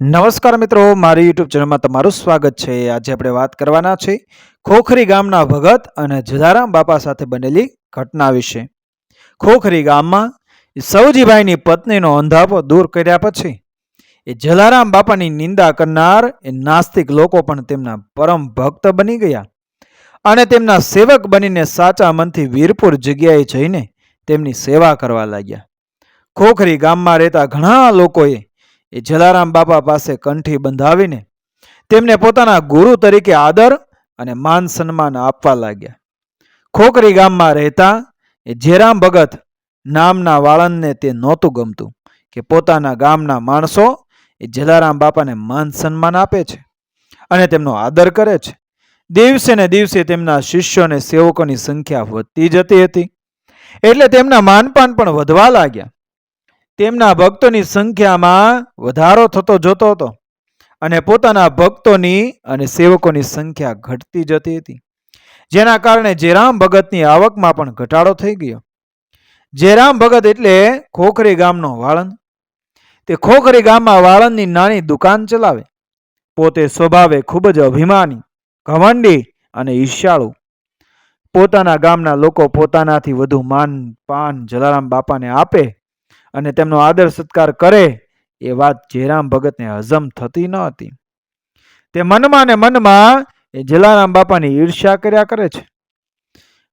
નમસ્કાર મિત્રો, મારી યુટ્યુબ ચેનલમાં તમારું સ્વાગત છે. આજે આપણે વાત કરવાના છે ખોખરી ગામના ભગત અને જલારામ બાપા સાથે બનેલી ઘટના વિશે. ખોખરી ગામમાં સૌજીભાઈની પત્નીનો અંધાપો દૂર કર્યા પછી એ જલારામ બાપાની નિંદા કરનાર એ નાસ્તિક લોકો પણ તેમના પરમ ભક્ત બની ગયા અને તેમના સેવક બનીને સાચા મનથી વીરપુર જગ્યાએ જઈને તેમની સેવા કરવા લાગ્યા. ખોખરી ગામમાં રહેતા ઘણા લોકોએ એ જલારામ બાપા પાસે કંઠી બંધાવીને તેમને પોતાના ગુરુ તરીકે આદર અને માન સન્માન આપવા લાગ્યા. ખોખરી ગામમાં રહેતા એ જેરામ ભગત નામના વાળંદને તે નહોતું ગમતું કે પોતાના ગામના માણસો એ જલારામ બાપાને માન સન્માન આપે છે અને તેમનો આદર કરે છે. દિવસે ને દિવસે તેમના શિષ્યો અને સેવકોની સંખ્યા વધતી જતી હતી. એટલે તેમના માનપાન પણ વધવા લાગ્યા. તેમના ભક્તોની સંખ્યામાં વધારો થતો જતો હતો અને પોતાના ભક્તોની અને સેવકોની સંખ્યા ઘટતી જતી હતી. જેના કારણે જેરામ ભગતની આવકમાં પણ ઘટાડો થઈ ગયો. જેરામ ભગત એટલે ખોખરી ગામનો વાળંદ. તે ખોખરી ગામમાં વાળંદની નાની દુકાન ચલાવે. પોતે સ્વભાવે ખૂબ જ અભિમાની, ઘમંડી અને ઈર્ષાળુ પોતાના ગામના લોકો પોતાનાથી વધુ માન, પાન જલારામ બાપાને આપે અને તેમનો આદર સત્કાર કરે, એ વાત જેરામ ભગતને હજમ થતી ન હતી. તે મનમાં ને મનમાં એ જલારામ બાપાની ઈર્ષ્યા કર્યા કરે છે.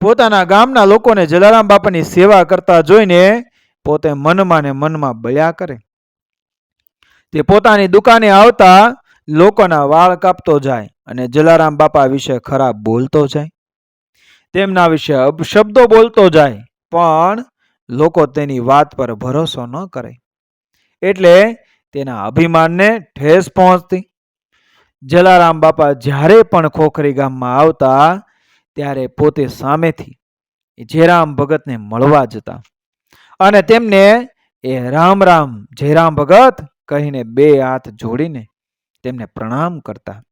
પોતાના ગામના લોકોને જલારામ બાપાની સેવા કરતા જોઈને પોતે મનમાં ને મનમાં બળ્યા કરે. તે પોતાની દુકાને આવતા લોકોના વાળ કાપતો જાય અને જલારામ બાપા વિશે ખરાબ બોલતો જાય. તેમના વિશે અપશબ્દો બોલતો જાય, પણ લોકો તેની વાત પર ભરોસો ન કરે. એટલે તેના અભિમાનને ઠેસ પહોંચતી. જલારામ બાપા જ્યારે પણ ખોખરી ગામમાં આવતા, ત્યારે પોતે સામેથી જેરામ ભગતને મળવા જતા. અને તેમને એ રામ રામ, જયરામ ભગત કહીને બે હાથ જોડીને તેમને પ્રણામ કરતા.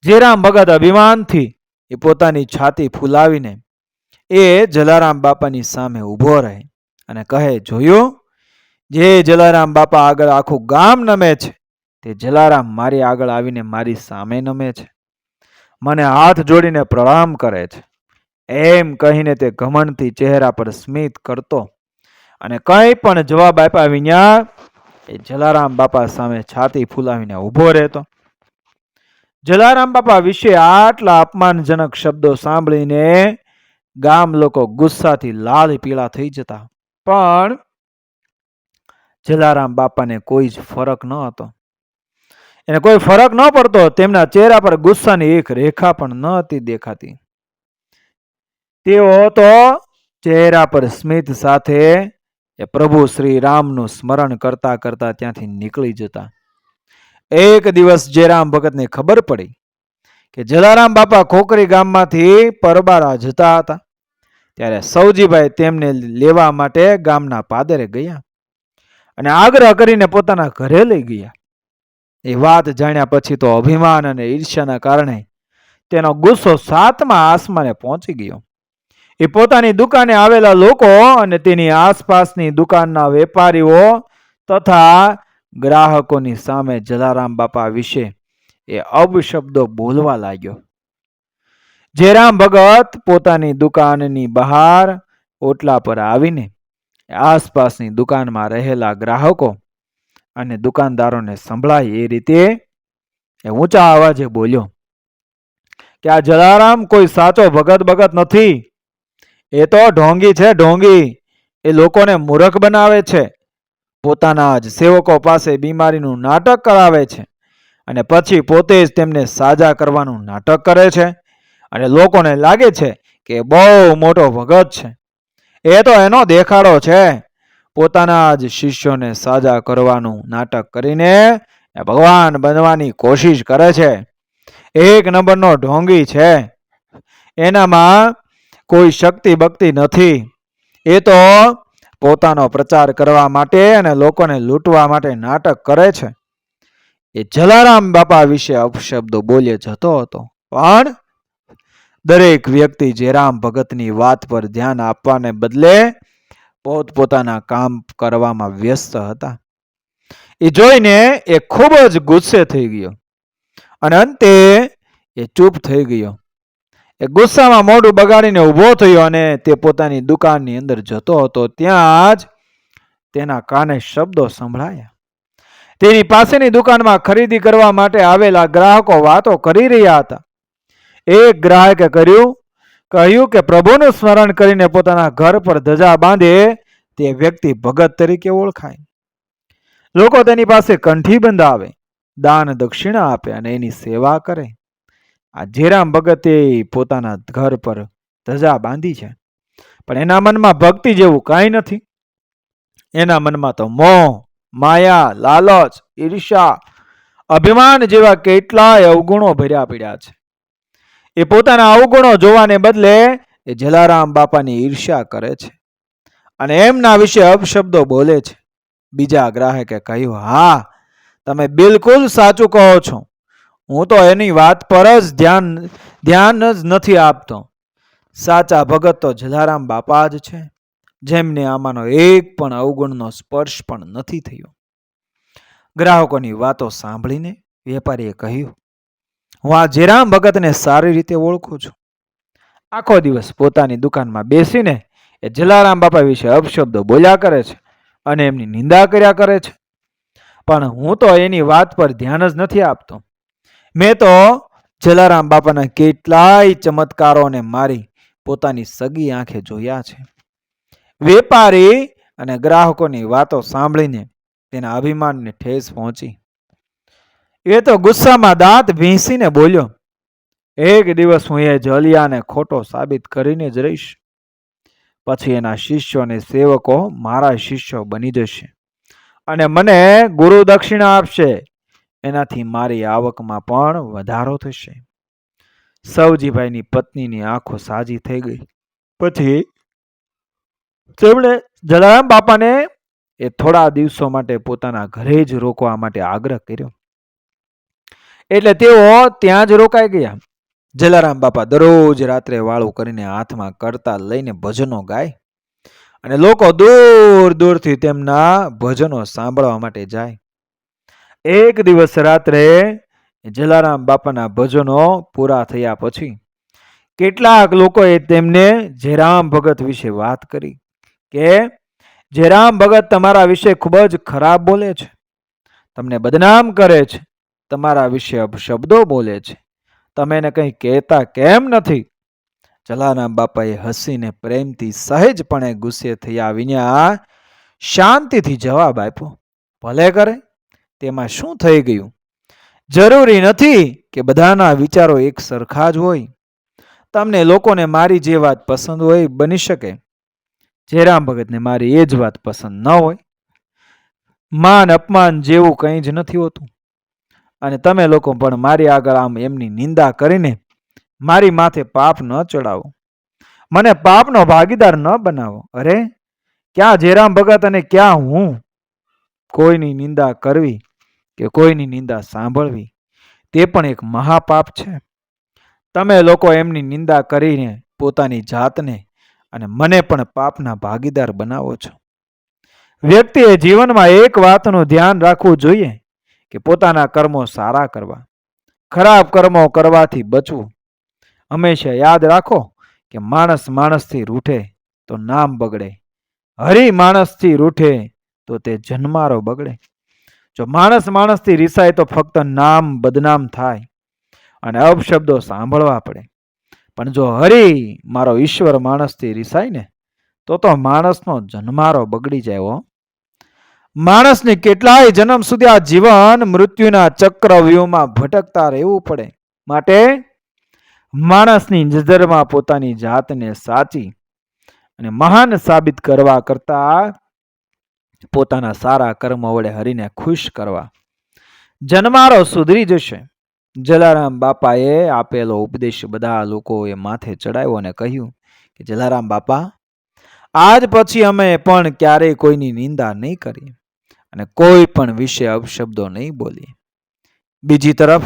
જેરામ ભગત અભિમાનથી એ પોતાની છાતી ફૂલાવીને એ જલારામ બાપાની સામે ઊભો રહે અને કહે, જોયું? જે જલારામ બાપા આગળ આખું ગામ નમે છે, તે જલારામ મારી આગળ આવીને મારી સામે નમે છે. મને હાથ જોડીને પ્રણામ કરે છે. એમ કહીને તે ઘમંડથી ચહેરા પર સ્મિત કરતો અને કંઈ પણ જવાબ આપ્યા વિના એ જલારામ બાપા સામે છાતી ફૂલાવીને ઊભો રહેતો. જલારામ બાપા વિશે આટલા અપમાનજનક શબ્દો સાંભળીને ગામ લોકો ગુસ્સાથી લાલ પીળા થઈ જતા. પણ જલારામ બાપાને કોઈ જ ફરક ન હતો. એને કોઈ ફરક ન પડતો, તેમના ચહેરા પર ગુસ્સાની એક રેખા પણ ન હતી દેખાતી. તેઓ તો ચહેરા પર સ્મિત સાથે એ પ્રભુ શ્રી રામનું સ્મરણ કરતા કરતા ત્યાંથી નીકળી જતા. એક દિવસ જયરામ ભગતને ખબર પડી કે જલારામ બાપા ખોકરી ગામમાંથી પરબારા જતા હતા. ત્યારે સૌજીભાઈ તેમને લેવા માટે ગામના પાદરે ગયા અને આગ્રહ કરીને પોતાના ઘરે લઈ ગયા. એ વાત જાણ્યા પછી તો અભિમાન અને ઈર્ષ્યાના કારણે તેનો ગુસ્સો સાતમા આસમાને પહોંચી ગયો. એ પોતાની દુકાને આવેલા લોકો અને તેની આસપાસની દુકાનના વેપારીઓ તથા ગ્રાહકોની સામે જલારામ બાપા વિશે એ અપશબ્દો બોલવા લાગ્યો. જયરામ ભગત પોતાની દુકાનની બહાર ઓટલા પર આવીને આસપાસની દુકાનમાં રહેલા ગ્રાહકો અને દુકાનદારોને સંભળાય એ રીતે એ ઊંચા અવાજે બોલ્યો, કે આ જલારામ કોઈ સાચો ભગત ભગત નથી. એ તો ઢોંગી છે ઢોંગી. એ લોકોને મૂર્ખ બનાવે છે. પોતાના જ સેવકો પાસે બીમારીનું નાટક કરાવે છે અને પછી પોતે જ તેમને સાજા કરવાનું નાટક કરે છે. અને લોકોને લાગે છે કે બહુ મોટો ભગત છે. એ તો એનો દેખાડો છે. પોતાના જ શિષ્યોને સાજા કરવાનું નાટક કરીને ભગવાન બનવાની કોશિશ કરે છે. એક નંબરનો ઢોંગી છે. એનામાં કોઈ શક્તિ ભક્તિ નથી. એ તો પોતાનો પ્રચાર કરવા માટે અને લોકોને લૂંટવા માટે નાટક કરે છે. એ જલારામ બાપા વિશે અપશબ્દો બોલે જતો હતો. પણ દરેક વ્યક્તિ જેરામ ભગતની વાત પર ધ્યાન આપવાને બદલે પોતપોતાના કામ કરવામાં વ્યસ્ત હતા. એ જોઈને એ ખૂબ જ ગુસ્સે થઈ ગયો અને અંતે એ ચૂપ થઈ ગયો. એ ગુસ્સામાં મોઢું બગાડીને ઊભો થયો અને તે પોતાની દુકાનની અંદર જતો હતો ત્યાં જ તેના કાને શબ્દો સંભળાયા. તેની પાસેની દુકાનમાં ખરીદી કરવા માટે આવેલા ગ્રાહકો વાતો કરી રહ્યા હતા. એક ગ્રાહકે કર્યું, કહ્યું કે પ્રભુનું સ્મરણ કરીને પોતાના ઘર પર ધજા બાંધે તે વ્યક્તિ ભગત તરીકે ઓળખાય. લોકો તેની પાસે કંઠી બંધાવે, દાન દક્ષિણા આપે અને એની સેવા કરે. આ જેરામ ભગતે પોતાના ઘર પર ધજા બાંધી છે. પણ એના મનમાં ભક્તિ જેવું કાંઈ નથી. એના મનમાં તો મોહ, માયા, લાલચ ઈર્ષા અભિમાન જેવા કેટલાય અવગુણો ભર્યા પડ્યા છે. એ પોતાના અવગુણો જોવાને બદલે એ જલારામ બાપાની ઈર્ષ્યા કરે છે અને એમના વિશે અપશબ્દો બોલે છે. બીજા ગ્રાહકે કહ્યું, હા, તમે બિલકુલ સાચું કહો છો. હું તો એની વાત પર જ ધ્યાન ધ્યાન જ નથી આપતો. સાચા ભગત તો જલારામ બાપા જ છે, જેમને આમાંનો એક પણ અવગુણનો સ્પર્શ પણ નથી થયો. ગ્રાહકોની વાતો સાંભળીને વેપારીએ કહ્યું હું આ જેરામ ભગતને સારી રીતે ઓળખું છું. આખો દિવસ પોતાની દુકાનમાં બેસીને એ જલારામ બાપા વિશે અપશબ્દો બોલ્યા કરે છે અને એમની નિંદા કર્યા કરે છે. પણ હું તો એની વાત પર ધ્યાન જ નથી આપતો. મેં તો જલારામ બાપાના કેટલાય ચમત્કારોને મારી પોતાની સગી આંખે જોયા છે. વેપારી અને ગ્રાહકોની વાતો સાંભળીને તેના અભિમાનને ઠેસ પહોંચી. એ તો ગુસ્સામાં દાંત ભીંસીને બોલ્યો, એક દિવસ હું એ જલિયાને ખોટો સાબિત કરીને જ રહીશ. પછી એના શિષ્યો અને સેવકો મારા શિષ્યો બની જશે અને મને ગુરુ દક્ષિણા આપશે. એનાથી મારી આવકમાં પણ વધારો થશે. સવજીભાઈની પત્નીની આંખો સાજી થઈ ગઈ. પછી? તેમણે જલારામ બાપાને એ થોડા દિવસો માટે પોતાના ઘરે જ રોકવા માટે આગ્રહ કર્યો. એટલે તેઓ ત્યાં જ રોકાઈ ગયા. જલારામ બાપા દરરોજ રાત્રે વાળું કરીને હાથમાં કરતા લઈને ભજનો ગાય અને લોકો દૂર દૂરથી તેમના ભજનો સાંભળવા માટે જાય. એક દિવસ રાત્રે જલારામ બાપાના ભજનો પૂરા થયા પછી કેટલાક લોકોએ તેમને જેરામ ભગત વિશે વાત કરી કે જેરામ ભગત તમારા વિશે ખૂબ જ ખરાબ બોલે છે. તમને બદનામ કરે છે. તમારા વિશે અપશબ્દો બોલે છે. તમે એને કંઈ કહેતા કેમ નથી? જલારામ બાપાએ હસીને પ્રેમથી સહેજપણે ગુસ્સે થયા વિના શાંતિથી જવાબ આપ્યો, ભલે કરે, તેમાં શું થઈ ગયું? જરૂરી નથી કે બધાના વિચારો એક સરખા જ હોય. તમને લોકોને મારી જે વાત પસંદ હોય બની શકે. જયરામ ભગતને મારી એ જ વાત પસંદ ન હોય. માન, અપમાન જેવું કંઈ જ નથી હોતું. અને તમે લોકો પણ મારી આગળ આમ એમની નિંદા કરીને મારી માથે પાપ ન ચડાવો. મને પાપનો ભાગીદાર ન બનાવો. અરે, ક્યાં જયરામ ભગત અને ક્યાં હું? કોઈની નિંદા કરવી કે કોઈની નિંદા સાંભળવી, તે પણ એક મહાપાપ છે. તમે લોકો એમની નિંદા કરીને પોતાની જાતને અને મને પણ પાપના ભાગીદાર બનાવો છો. વ્યક્તિએ જીવનમાં એક વાતનું ધ્યાન રાખવું જોઈએ. કે પોતાના કર્મો સારા કરવા, ખરાબ કર્મો કરવાથી બચવું. હંમેશા યાદ રાખો કે માણસ માણસથી રૂઠે તો નામ બગડે. હરી માણસથી રૂઠે તો તે જન્મારો બગડે. જો માણસ માણસથી રિસાય તો ફક્ત નામ બદનામ થાય અને અપશબ્દો સાંભળવા પડે. પણ જો હરી મારો ઈશ્વર માણસથી રિસાય ને તો તો માણસનો જન્મારો બગડી જાય હો. માણસને કેટલાય જન્મ સુધી આ જીવન મૃત્યુના ચક્રવ્યૂહમાં ભટકતા રહેવું પડે. માટે માણસની નજરમાં પોતાની જાતને સાચી અને મહાન સાબિત કરવા કરતા પોતાના સારા કર્મ વડે હરીને ખુશ કરવા. જન્મારો સુધરી જશે. જલારામ બાપાએ આપેલો ઉપદેશ બધા લોકોએ માથે ચડાવ્યો અને કહ્યું કે જલારામ બાપા, આજ પછી અમે પણ ક્યારેય કોઈની નિંદા નહીં કરીએ. અને કોઈ પણ વિશે અપશબ્દો નહીં બોલી. બીજી તરફ,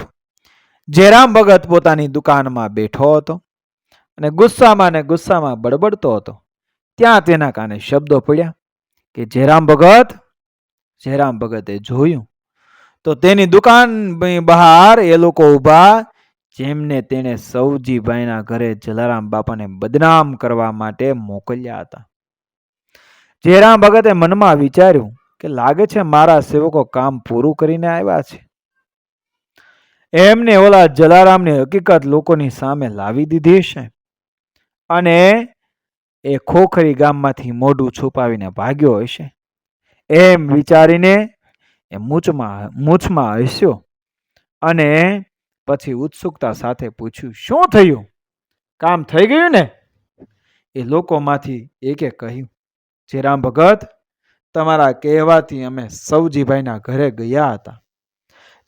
જયરામ ભગત પોતાની દુકાનમાં બેઠો હતો અને ગુસ્સામાં ને ગુસ્સામાં બડબડતો હતો. ત્યાં તેના કાને શબ્દો પડ્યા કે, જયરામ ભગત, જયરામ ભગતે જોયું. તો તેની દુકાન બહાર એ લોકો ઊભા જેમને તેણે સૌજીભાઈના ઘરે જલારામ બાપાને બદનામ કરવા માટે મોકલ્યા હતા. જયરામ ભગતે મનમાં વિચાર્યું કે લાગે છે મારા સેવકો કામ પૂરું કરીને આવ્યા છે? એમને ઓલા જલારામની હકીકત લોકોની સામે લાવી દીધી છે. અને એ ખોખરી ગામમાંથી મોઢું છુપાવીને ભાગ્યો હશે એમ વિચારીને એ મૂછમાં મૂછમાં હસ્યો અને પછી ઉત્સુકતા સાથે પૂછ્યું, શું થયું? કામ થઈ ગયું ને? એ લોકોમાંથી એકે કહ્યું જે રામ ભગત તમારા કહેવાથી અમે સૌજીભાઈના ઘરે ગયા હતા.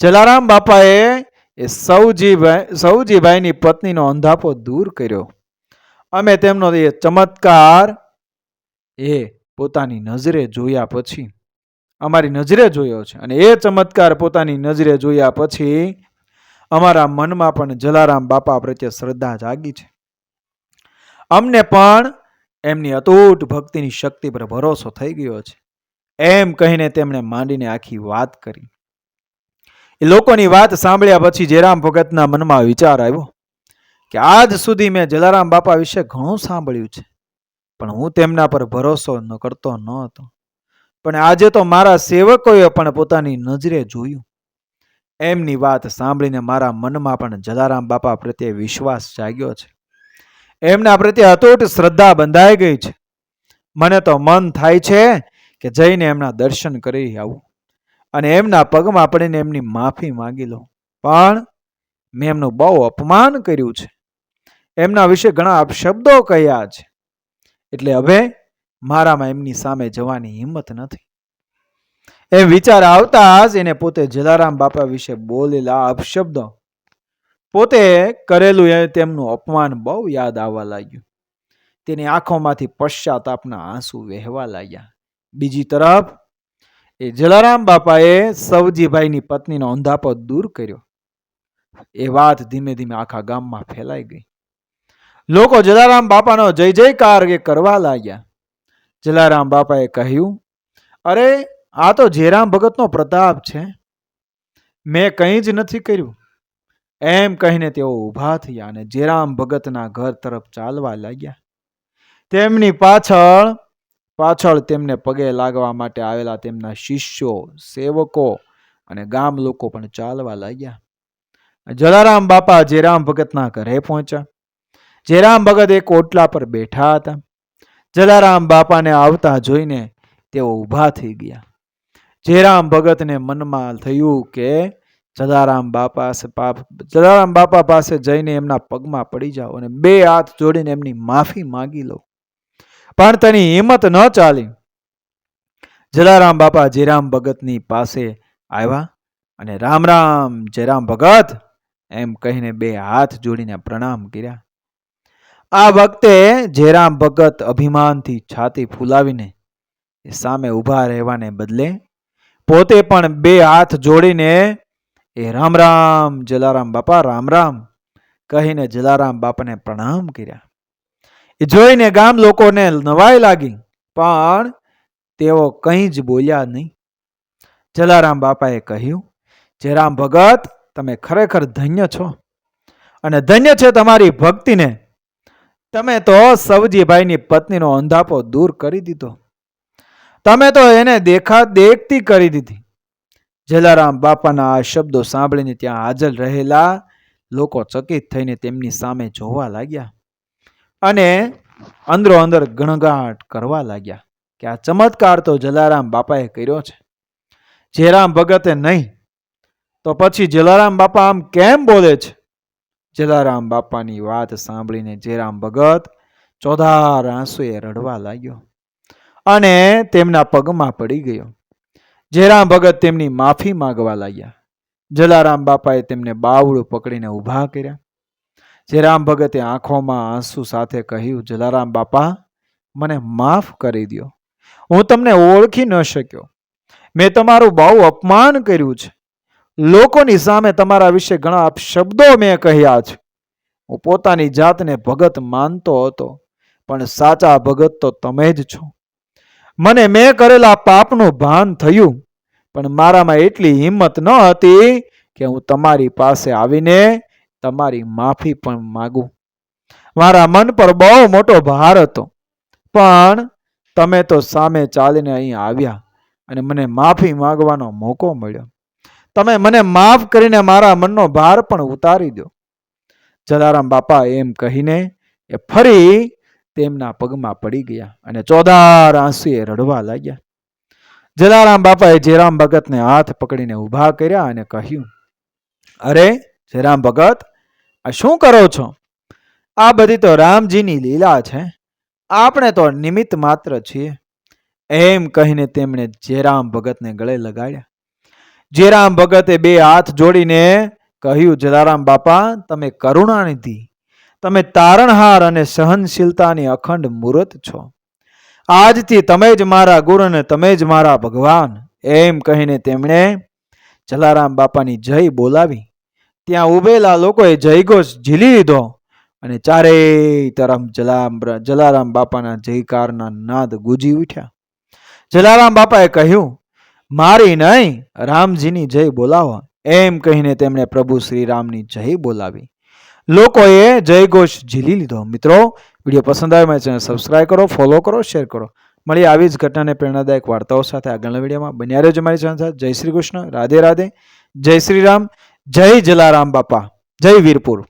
જલારામ બાપાએ એ સૌજીભાઈ, સૌજીભાઈની પત્નીનો અંધાપો દૂર કર્યો. અમે તેમનો એ ચમત્કાર એ પોતાની નજરે જોયા પછી, અમારી નજરે જોયો છે અને એ ચમત્કાર પોતાની નજરે જોયા પછી અમારા મનમાં પણ જલારામ બાપા પ્રત્યે શ્રદ્ધા જાગી છે. અમને પણ એમની અતૂટ ભક્તિની શક્તિ પર ભરોસો થઈ ગયો છે. એમ કહીને તેમણે માંડીને આખી વાત કરી. એ લોકોની વાત સાંભળ્યા પછી જયરામ ભગતના મનમાં વિચાર આવ્યો કે આજ સુધી મેં જલારામ બાપા વિશે ઘણું સાંભળ્યું છે, પણ હું તેમના પર ભરોસો ન કરતો ન હતો. પણ આજે તો મારા સેવકોએ પણ પોતાની નજરે જોયું. એમની વાત સાંભળીને મારા મનમાં પણ જલારામ બાપા પ્રત્યે વિશ્વાસ જાગ્યો છે. એમના પ્રત્યે અતૂટ શ્રદ્ધા બંધાઈ ગઈ છે. મને તો મન થાય છે કે જઈને એમના દર્શન કરી આવું. અને એમના પગમાં પડીને એમની માફી માંગી લો. પણ મેં એમનું બહુ અપમાન કર્યું છે. એમના વિશે ઘણા અપશબ્દો કહ્યા છે. એટલે હવે મારામાં એમની સામે જવાની હિંમત નથી. એમ વિચાર આવતા જ એને પોતે જલારામ બાપા વિશે બોલેલા અપશબ્દો. પોતે કરેલું એ તેમનું અપમાન બહુ યાદ આવવા લાગ્યું. તેની આંખોમાંથી પશ્ચાતાપના આંસુ વહેવા લાગ્યા. બીજી તરફ, એ જલારામ બાપાએ સવજીભાઈની પત્નીનો અંધાપો દૂર કર્યો. એ વાત ધીમે ધીમે આખા ગામમાં ફેલાઈ ગઈ. લોકો જલારામ બાપાનો જય જયકાર એ કરવા લાગ્યા. જલારામ બાપાએ કહ્યું, અરે, આ તો જેરામ ભગતનો પ્રતાપ છે. મેં કંઈ જ નથી કર્યું. એમ કહીને તેઓ ઊભા થયા અને જેરામ ભગતના ઘર તરફ ચાલવા લાગ્યા. તેમની પાછળ પાછળ તેમને પગે લાગવા માટે આવેલા તેમના શિષ્યો, સેવકો અને ગામ લોકો પણ ચાલવા લાગ્યા. જલારામ બાપા જેરામ ભગતના ઘરે પહોંચ્યા. જેરામ ભગત એક ઓટલા પર બેઠા હતા. જલારામ બાપાને આવતા જોઈને તેઓ ઊભા થઈ ગયા. જેરામ ભગતને મનમાં થયું કે જલારામ બાપા પાપ, જલારામ બાપા પાસે જઈને એમના પગમાં પડી જાઓ અને બે હાથ જોડીને એમની માફી માંગી લો. પણ તેની હિંમત ન ચાલી. જલારામ બાપા જયરામ ભગતની પાસે આવ્યા અને રામ રામ, જયરામ ભગત એમ કહીને બે હાથ જોડીને પ્રણામ કર્યા. આ વખતે જયરામ ભગત અભિમાનથી છાતી ફૂલાવીને સામે ઊભા રહેવાને બદલે પોતે પણ બે હાથ જોડીને એ રામ રામ, જલારામ બાપા રામ રામ કહીને જલારામ બાપાને પ્રણામ કર્યા. એ જોઈને ગામ લોકોને નવાઈ લાગી, પણ તેઓ કંઈ જ બોલ્યા નહીં. જલારામ બાપાએ કહ્યું, જયરામ ભગત, તમે ખરેખર ધન્ય છો. અને ધન્ય છે તમારી ભક્તિને. તમે તો સવજીભાઈની પત્નીનો અંધાપો દૂર કરી દીધો. તમે તો એને દેખા દેખતી કરી દીધી. જલારામ બાપાના આ શબ્દો સાંભળીને ત્યાં હાજર રહેલા લોકો ચકિત થઈને તેમની સામે જોવા લાગ્યા. અને અંદરો અંદર ગણગાટ કરવા લાગ્યા કે આ ચમત્કાર તો જલારામ બાપાએ કર્યો છે. જેરામ ભગતે નહીં, તો પછી જલારામ બાપા આમ કેમ બોલે છે? જલારામ બાપાની વાત સાંભળીને જેરામ ભગત ચોધાર આંસુએ રડવા લાગ્યો અને તેમના પગમાં પડી ગયો. જેરામ ભગત તેમની માફી માંગવા લાગ્યા. જલારામ બાપાએ તેમને બાવડું પકડીને ઊભા કર્યા. જેરામ ભગતે આંખોમાં આંસુ સાથે કહ્યું, જલારામ બાપા, મને માફ કરી દો હું તમને ઓળખી ન શક્યો. મેં તમારું બહુ અપમાન કર્યું છે. લોકોની સામે તમારા વિશે ઘણા શબ્દો મેં કહ્યા છે. હું પોતાની જાતને ભગત માનતો હતો, પણ સાચા ભગત તો તમે જ છો. મને મેં કરેલા પાપનું ભાન થયું, પણ મારામાં એટલી હિંમત ન હતી કે હું તમારી પાસે આવીને તમારી માફી પણ માગું. મારા મન પર બહુ મોટો ભાર હતો. પણ તમે તો સામે ચાલીને અહીં આવ્યા અને મને માફી માંગવાનો મોકો મળ્યો. તમે મને માફ કરીને મારા મનનો ભાર પણ ઉતારી દો. જલારામ બાપા એમ કહીને એ ફરી તેમના પગમાં પડી ગયા અને ચોદાર આંસુએ રડવા લાગ્યા. જલારામ બાપાએ જેરામ ભગતને હાથ પકડીને ઊભા કર્યા અને કહ્યું, અરે જેરામ ભગત આ શું કરો છો? આ બધી તો રામજીની લીલા છે. આપણે તો નિમિત્ત માત્ર છીએ. એમ કહીને તેમણે જેરામ ભગતને ગળે લગાડ્યા. જેરામ ભગતે બે હાથ જોડીને કહ્યું, જલારામ બાપા, તમે કરુણાનિધિ. તમે તારણહાર અને સહનશીલતાની અખંડ મૂર્ત છો. આજથી તમે જ મારા ગુરુ અને તમે જ મારા ભગવાન. એમ કહીને તેમણે જલારામ બાપાની જય બોલાવી. ત્યાં ઉભેલા લોકોએ જયઘોષ ઝીલી લીધો અને ચારેય તરફ જલામ જલારામ બાપાના જયકારના નાદ ગુજી ઉઠ્યા. જલારામ બાપાએ કહ્યું, મારી નહીં, રામજીની જય બોલાવો. એમ કહીને તેમણે પ્રભુ શ્રી રામની જય બોલાવી. લોકોએ જયઘોષ ઝીલી લીધો. મિત્રો, વીડિયો પસંદ આવે મારી ચેનલ સબસ્ક્રાઈબ કરો, ફોલો કરો, શેર કરો. મળી આવી જ ઘટનાને પ્રેરણાદાયક વાર્તાઓ સાથે આગળના વિડીયોમાં. બન્યા રહેજો મારી ચેનલ સાથે. જય શ્રી કૃષ્ણ. રાધે રાધે. જય શ્રી રામ જય જલારામ બાપા. જય વીરપુર.